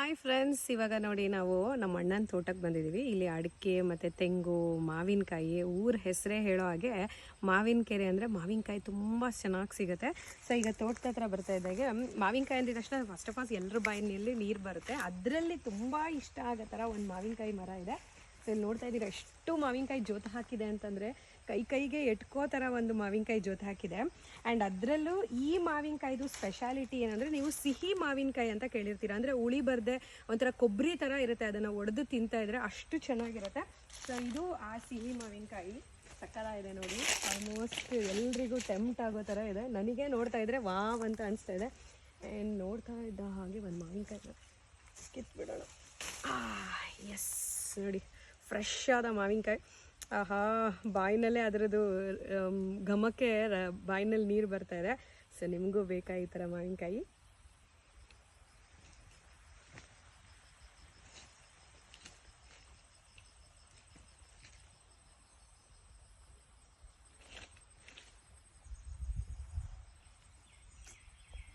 Hi friends ಇವಾಗ ನೋಡಿ ನಾವು ನಮ್ಮ ಅಣ್ಣನ ತೋಟಕ್ಕೆ ಬಂದಿದ್ದೀವಿ ಇಲ್ಲಿ ಅಡಿಕೆ ಮತ್ತು ತೆಂಗು, ಮಾವಿನಕಾಯಿ, ಊರ ಹೆಸರೇ ಹೇಳೋ ಹಾಗೆ ಮಾವಿನ ಕೆರೆ ಅಂದರೆ ಮಾವಿನಕಾಯಿ ತುಂಬ ಚೆನ್ನಾಗಿ ಸಿಗುತ್ತೆ. ಸೊ ಈಗ ತೋಟದ ಹತ್ರ ಬರ್ತಾ ಇದ್ದಾಗೆ, ಮಾವಿನಕಾಯಿ ಅಂದಿದ ತಕ್ಷಣ ಫಸ್ಟ್ ಆಫ್ ಆಲ್ ಎಲ್ಲರ ಬಾಯಿನಲ್ಲಿ ನೀರು ಬರುತ್ತೆ. ಅದರಲ್ಲಿ ತುಂಬ ಇಷ್ಟ ಆಗೋ ಥರ ಒಂದು ಮಾವಿನಕಾಯಿ ಮರ ಇದೆ. ಇಲ್ಲಿ ನೋಡ್ತಾ ಇದ್ದೀರ? ಎಷ್ಟು ಮಾವಿನಕಾಯಿ ಜೋತು ಹಾಕಿದೆ ಅಂತಂದರೆ ಕೈ ಕೈಗೆ ಎಟ್ಕೋ ಥರ ಒಂದು ಮಾವಿನಕಾಯಿ ಜೋತು ಹಾಕಿದೆ. ಆ್ಯಂಡ್ ಅದರಲ್ಲೂ ಈ ಮಾವಿನಕಾಯ್ದು ಸ್ಪೆಷಾಲಿಟಿ ಏನಂದರೆ ನೀವು ಸಿಹಿ ಮಾವಿನಕಾಯಿ ಅಂತ ಕೇಳಿರ್ತೀರ. ಅಂದರೆ ಉಳಿ ಬರದೆ ಒಂಥರ ಕೊಬ್ಬರಿ ಥರ ಇರುತ್ತೆ, ಅದನ್ನು ಒಡೆದು ತಿಂತಾ ಇದ್ರೆ ಅಷ್ಟು ಚೆನ್ನಾಗಿರುತ್ತೆ. ಸೊ ಇದು ಆ ಸಿಹಿ ಮಾವಿನಕಾಯಿ. ಇದೆ ನೋಡಿ. ಆಲ್ಮೋಸ್ಟ್ ಎಲ್ರಿಗೂ ಟೆಂಪ್ಟ್ ಆಗೋ ಥರ ಇದೆ. ನನಗೆ ನೋಡ್ತಾ ಇದ್ರೆ ವಾವ್ ಅಂತ ಅನಿಸ್ತಾ ಇದೆ. ಆ್ಯಂಡ್ ನೋಡ್ತಾ ಇದ್ದ ಹಾಗೆ ಒಂದು ಮಾವಿನಕಾಯಿ ಕಿತ್ಬಿಡೋಣ. ಎಸ್ ನೋಡಿ. ಫ್ರೆಶ್ ಆದ ಮಾವಿನಕಾಯಿ. ಆಹಾ, ಬಾಯಿನಲ್ಲೇ ಅದರದ್ದು ಘಮಕ್ಕೆ ಬಾಯಿನಲ್ಲಿ ನೀರು ಬರ್ತಾ ಇದೆ. ಸೊ ನಿಮಗೂ ಬೇಕಾ ಈ ಥರ ಮಾವಿನಕಾಯಿ?